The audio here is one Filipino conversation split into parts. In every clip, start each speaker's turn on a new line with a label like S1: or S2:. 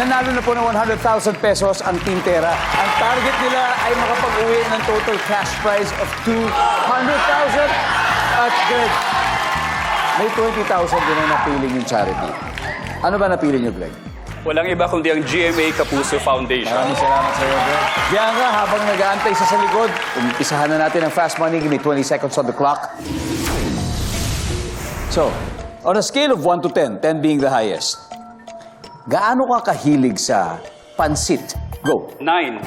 S1: Nanalo na po ng 100,000 pesos ang Team Terra. Ang target nila ay makapag-uwi ng total cash prize of 200,000. At Greg, may 20,000 din ang napiling yung charity. Ano ba napili niyo, Greg?
S2: Walang iba kundi ang GMA Kapuso Foundation.
S1: Maraming salamat sa iyo, Greg. Bianca, habang nag-aantay sa sa likod, umpisahan na natin ang fast money. Give me 20 seconds on the clock. So, on a scale of 1 to 10, 10 being the highest, gaano ka kahilig sa pansit? Go.
S2: Nine,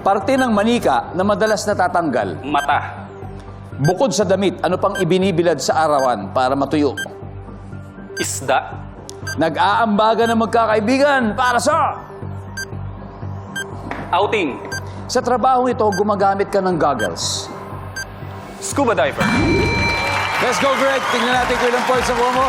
S1: Parte ng manika na madalas natatanggal.
S2: mata.
S1: Bukod sa damit, ano pang ibinibilad sa arawan para matuyo?
S2: Isda.
S1: Nag-aambaga ng magkakaibigan para sa...
S2: Outing.
S1: Sa trabahong ito, gumagamit ka ng goggles.
S2: Scuba diver.
S1: Let's go, Greg. Tingnan natin kung ilang points nakuha mo.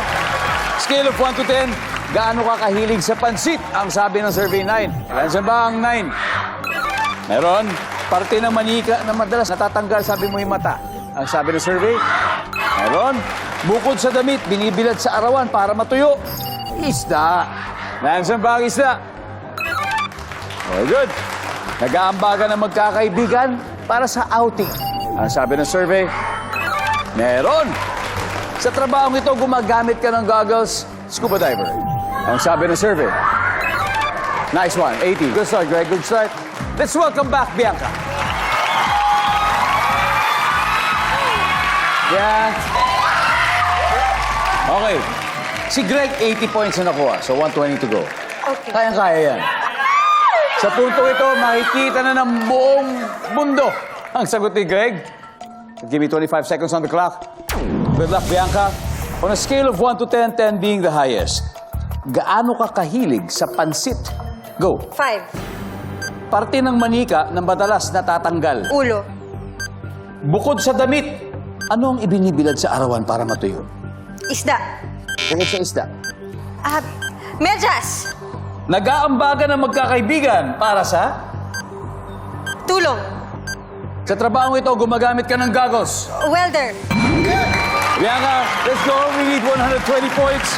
S1: Scale of 1 to 10, gaano ka kahilig sa pansit? Ang sabi ng survey 9. Nandiyan ba ang 9? Meron. Parte ng manika na madalas natatanggal, sabi mo yung mata. Ang sabi ng survey, meron. Bukod sa damit, binibilad sa arawan para matuyo. Isda. Nandiyan ba ang isda? Very good. Nag-aambaga ng magkakaibigan para sa outing. Ang sabi ng survey, meron. Sa trabahong ito, gumagamit ka ng goggles, scuba diver. Ang sabi ng survey. Nice one, 80. Good start, Greg. Good start. Let's welcome back Bianca. Yan. Okay. Si Greg, 80 points na nakuha. So, 120 to go.
S3: Okay.
S1: Kayang-kaya yan. Sa puntong ito, makikita na ng buong mundo ang sagot ni Greg. Give me 25 seconds on the clock. Good luck, Bianca. On a scale of 1 to 10, 10 being the highest, gaano ka kahilig sa pansit? Go.
S3: Five.
S1: Parte ng manika na madalas natatanggal.
S3: Ulo.
S1: Bukod sa damit, ano ang ibinibilad sa arawan para matuyo?
S3: Isda.
S1: Bukod sa isda.
S3: Ah, medyas.
S1: Nag-aambaga ng magkakaibigan para sa...
S3: Tulong.
S1: Sa trabahong ito, gumagamit ka ng goggles.
S3: Welder.
S1: Bianca, let's go. We need 120 points.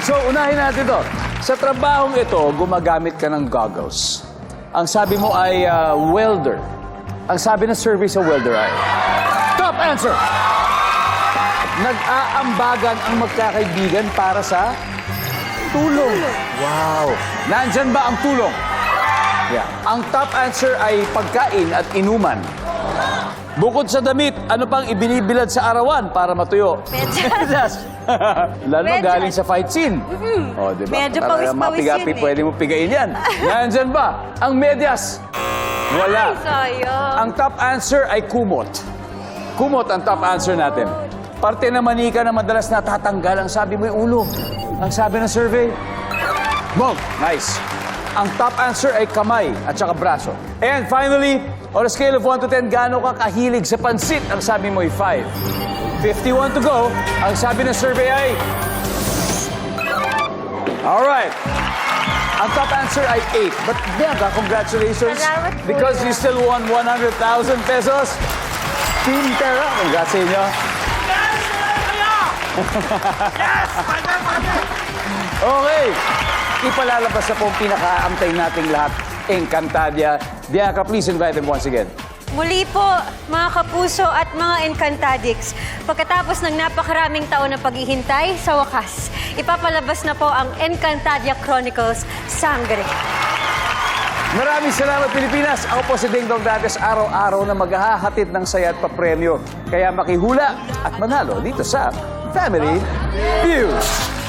S1: So, unahin natin to. Sa trabahong ito, gumagamit ka ng goggles. Ang sabi mo ay ah, welder. Ang sabi ng survey sa welder ay... Top answer! Nag-aambagan ang magkakaibigan para sa tulong. Wow! Nandyan ba ang tulong? Yeah. Ang top answer ay pagkain at inuman. Bukod sa damit, ano pang ibinibilad sa arawan para matuyo?
S3: Medyas.
S1: Lalo
S3: Medyas.
S1: galing sa fight scene. Oh, di ba?
S3: Medyo pawis-pawis
S1: mapigapi,
S3: yun eh.
S1: pwede mo pigain yan. Nandyan ba? Ang medyas. Wala.
S3: Sayang.
S1: Ang top answer ay kumot. Kumot ang top answer natin. Parte ng manika na madalas natatanggal, ang sabi mo yung ulo. Ang sabi ng survey, Boom! Nice. Ang top answer ay kamay at saka braso. And finally, on a scale of 1 to 10, gaano ka kahilig sa pansit? Ang sabi mo ay 5. 51 to go. Ang sabi ng survey ay... Alright. Ang top answer ay 8. But Bianca, congratulations.
S3: Salamat po.
S1: Because you still won 100,000 pesos. Team Terra, congrats sa inyo. Okay. Ipalalabas na po ang pinakaantay nating lahat. Encantadia. Bianca, please invite them once again.
S3: Muli po, mga kapuso at mga Encantadix. Pagkatapos ng napakaraming taon ng paghihintay, sa wakas, ipapalabas na po ang Encantadia Chronicles Sangre.
S1: Maraming salamat, Pilipinas. Ako po si Ding Dong Dagas, araw-araw na maghahatid ng saya at papremyo. Kaya makihula at manalo dito sa Family Feud.